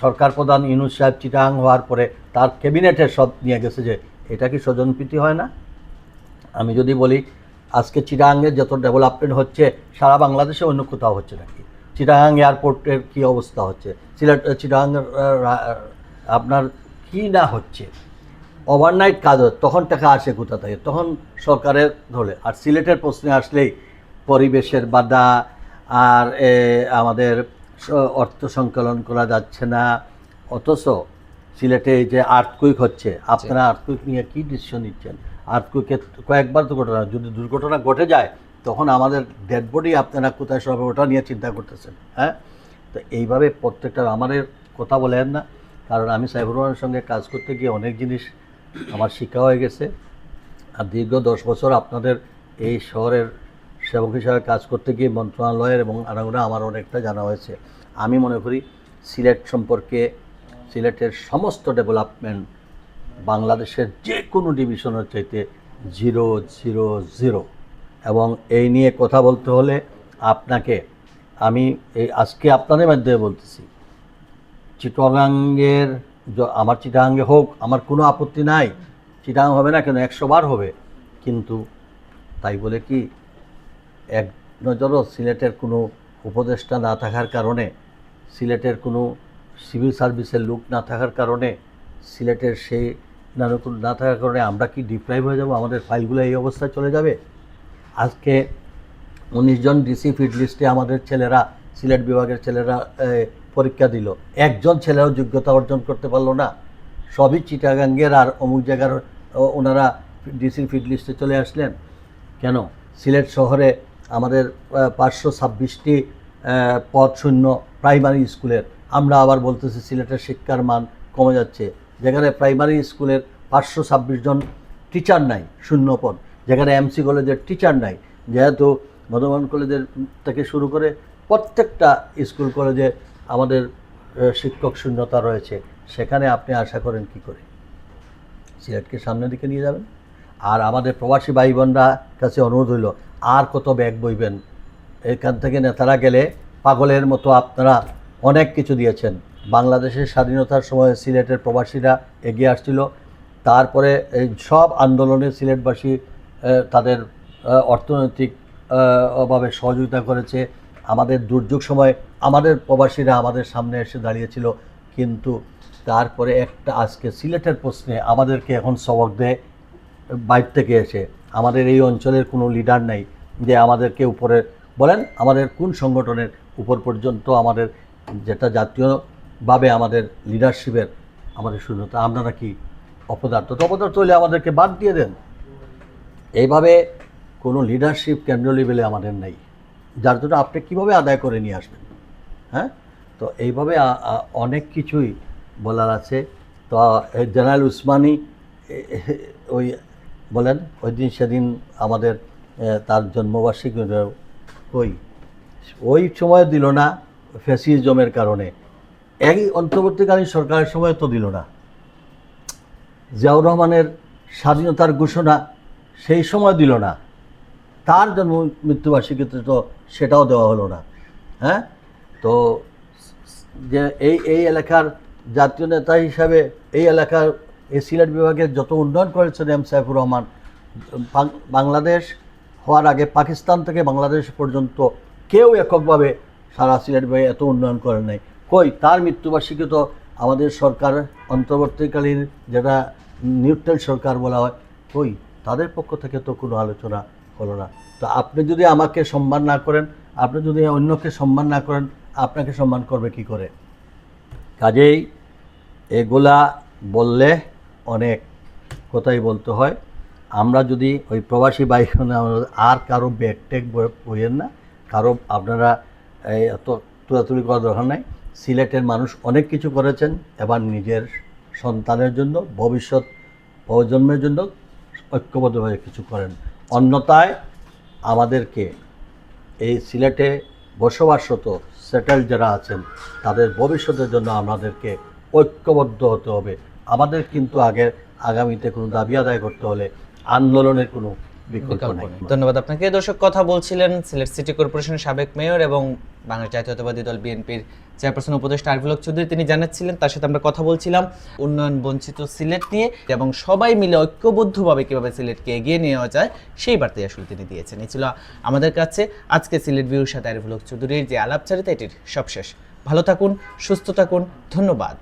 সরকার প্রধান ইউনুস সাহেব চিটাং হওয়ার পরে তার ক্যাবিনেটের সব নিয়ে গেছে যে, এটা কি স্বজনপ্রীতি হয় না? আমি যদি বলি, আজকে চিটাগাংয়ের যত ডেভেলপমেন্ট হচ্ছে, সারা বাংলাদেশে অন্য কোথাও হচ্ছে নাকি? চিটাগাং এয়ারপোর্টের কি অবস্থা হচ্ছে? সিলেট চিটাগাং আপনার কি না হচ্ছে? ওভারনাইট কাজ তখন টাকা আসে কোথা থেকে? তখন সরকারের ধরে আর সিলেটের প্রশ্নে আসলেই পরিবেশের বাধা, আর আমাদের অর্থ সংকলন করা যাচ্ছে না। অথচ সিলেটে এই যে আর্থকুইক হচ্ছে আপনারা আর্থকুইক নিয়ে কী ডিসিশন নিচ্ছেন? আর্থকুইকের কয়েকবার দুর্ঘটনা যদি দুর্ঘটনা ঘটে যায় তখন আমাদের ডেড বডি আপনারা কোথায় সব ওটা নিয়ে চিন্তা করতেছেন হ্যাঁ? তো এইভাবে প্রত্যেকটা আমাদের কথা বলেন না। কারণ আমি সাইবর রহমানের সঙ্গে কাজ করতে গিয়ে অনেক জিনিস আমার শিক্ষা হয়ে গেছে। আর দীর্ঘ দশ বছর আপনাদের এই শহরের সেবক হিসাবে কাজ করতে গিয়ে মন্ত্রণালয়ের এবং আনাগোনা আমার অনেকটা জানা হয়েছে। আমি মনে করি সিলেট সম্পর্কে, সিলেটের সমস্ত ডেভেলপমেন্ট বাংলাদেশের যে কোনো ডিভিশনের চাইতে জিরো জিরো জিরো। এবং এই নিয়ে কথা বলতে হলে আপনাকে, আমি এই আজকে আপনাদের মাধ্যমে বলতেছি, চিটাগাঙ্গের আমার চিটাগাঙ্গে হোক, আমার কোনো আপত্তি নাই। চিটাগাং হবে না কেন? একশো বার হবে। কিন্তু তাই বলে কি এক নজরও সিলেটের কোনো উপদেষ্টা না থাকার কারণে, সিলেটের কোনো সিভিল সার্ভিসের লোক না থাকার কারণে, সিলেটের সেই নানুকুল না থাকার কারণে আমরা কি ডিপ্রাইভ হয়ে যাব? আমাদের ফাইলগুলো এই অবস্থায় চলে যাবে? আজকে উনিশ জন ডিসি ফিড লিস্টে আমাদের ছেলেরা, সিলেট বিভাগের ছেলেরা পরীক্ষা দিল। একজন ছেলেও যোগ্যতা অর্জন করতে পারল না। সবই চিটাগাঙ্গের আর অমুক জায়গার ওনারা ডিসি ফিড লিস্টে চলে আসলেন। কেন? সিলেট শহরে আমাদের পাঁচশো ছাব্বিশটি পদ শূন্য প্রাইমারি স্কুলের। আমরা আবার বলতেছি সিলেটের শিক্ষার মান কমে যাচ্ছে। যেখানে প্রাইমারি স্কুলের পাঁচশো ছাব্বিশ জন টিচার নাই, শূন্য পদ। যেখানে এমসি কলেজের টিচার নাই। যেহেতু মধুবন কলেজের থেকে শুরু করে প্রত্যেকটা স্কুল কলেজে আমাদের শিক্ষক শূন্যতা রয়েছে। সেখানে আপনি আশা করেন কি করে? সিলেটকে সামনের দিকে নিয়ে যাবেন? আর আমাদের প্রবাসী ভাই বোনরা কাছে অনুরোধ হইল, আর কত ব্যাগ বইবেন? এখান থেকে নেতারা গেলে পাগলের মতো আপনারা অনেক কিছু দিয়েছেন। বাংলাদেশের স্বাধীনতার সময় সিলেটের প্রবাসীরা এগিয়ে আসছিল। তারপরে এই সব আন্দোলনে সিলেটবাসী তাদের অর্থনৈতিক অভাবে সহযোগিতা করেছে। আমাদের দুর্যোগ সময় আমাদের প্রবাসীরা আমাদের সামনে এসে দাঁড়িয়েছিল। কিন্তু তারপরে একটা আজকে সিলেটের প্রশ্নে আমাদেরকে এখন সবক দেয়। বাইর থেকে এসে আমাদের এই অঞ্চলের কোনো লিডার নাই যে আমাদেরকে উপরে, বলেন আমাদের কোন সংগঠনের উপর পর্যন্ত আমাদের যেটা জাতীয়ভাবে আমাদের লিডারশিপের আমাদের শূন্যতা, আপনারা কি অপদার্থ? তো অপদার্থ হলে আমাদেরকে বাদ দিয়ে দেন। এইভাবে কোনো লিডারশিপ কেন্দ্র লেভেলে আমাদের নেই। যার জন্য আপনি কীভাবে আদায় করে নিয়ে আসবেন? হ্যাঁ? তো এইভাবে অনেক কিছুই বলার আছে। তো জেনারেল উসমানী ওই বলেন, ওই দিন সেদিন আমাদের তার জন্মবার্ষিকী ওই। ওই সময় দিল না ফ্যাসিজমের কারণে। এই অন্তর্বর্তীকালীন সরকারের সময় তো দিল না। জিয়াউর রহমানের স্বাধীনতার ঘোষণা সেই সময় দিল না। তার জন্ম মৃত্যুবার্ষিকীতে তো সেটাও দেওয়া হলো না। হ্যাঁ? তো যে এই এই এলাকার জাতীয় নেতা হিসাবে এই এলাকার এই সিলেট বিভাগের যত উন্নয়ন করেছেন এম সাইফুর রহমান বাংলাদেশ হওয়ার আগে পাকিস্তান থেকে বাংলাদেশ পর্যন্ত কেউ এককভাবে সারা সিলেট বিভাগে এত উন্নয়ন করে নাই। কই, তার মৃত্যুবার্ষিকী তো আমাদের সরকার অন্তর্বর্তীকালীন যেটা নিউট্রাল সরকার বলা হয়, কই, তাদের পক্ষ থেকে তো কোনো আলোচনা হলো না। তো আপনি যদি আমাকে সম্মান না করেন, আপনি যদি অন্যকে সম্মান না করেন, আপনাকে সম্মান করবে কি করে? কাজেই এগুলা বললে অনেক কথাই বলতে হয়। আমরা যদি ওই প্রবাসী বাইক আর কারও ব্যাগ ট্যাগ বইয়েন না, কারও আপনারা এই এত তুলাতুলি করার দরকার নাই। সিলেটের মানুষ অনেক কিছু করেছেন, এবার নিজের সন্তানের জন্য, ভবিষ্যৎ প্রজন্মের জন্য ঐক্যবদ্ধভাবে কিছু করেন। অন্যথায় আমাদেরকে এই সিলেটে বসবাসরত সেটেল যারা আছেন, তাদের ভবিষ্যতের জন্য আমাদেরকে ঐক্যবদ্ধ হতে হবে। আমাদের কিন্তু আগে আগামীতে কোনো দাবি আদায় করতে হলে আন্দোলনের কোনো বিকল্প বিকল্প নেই। ধন্যবাদ আপনাকে। দর্শক কথা বলছিলেন সিলেট সিটি কর্পোরেশনের সাবেক মেয়র এবং বাংলা জাতীয়তাবাদী দল বিএনপির চেয়ারপারসন উপদেষ্টা আরিফুল হক চৌধুরী। তিনি জানাচ্ছিলেন তার সাথে আমরা কথা বলছিলাম উন্নয়ন বঞ্চিত সিলেট নিয়ে এবং সবাই মিলে ঐক্যবদ্ধভাবে কীভাবে সিলেটকে এগিয়ে নেওয়া যায় সেই বার্তাই আসলে তিনি দিয়েছেন। এই ছিল আমাদের কাছে আজকে সিলেট ভিউর সাথে আরিফুল হক চৌধুরীর যে আলাপচারিতা এটির সবশেষ। ভালো থাকুন সুস্থ থাকুন ধন্যবাদ।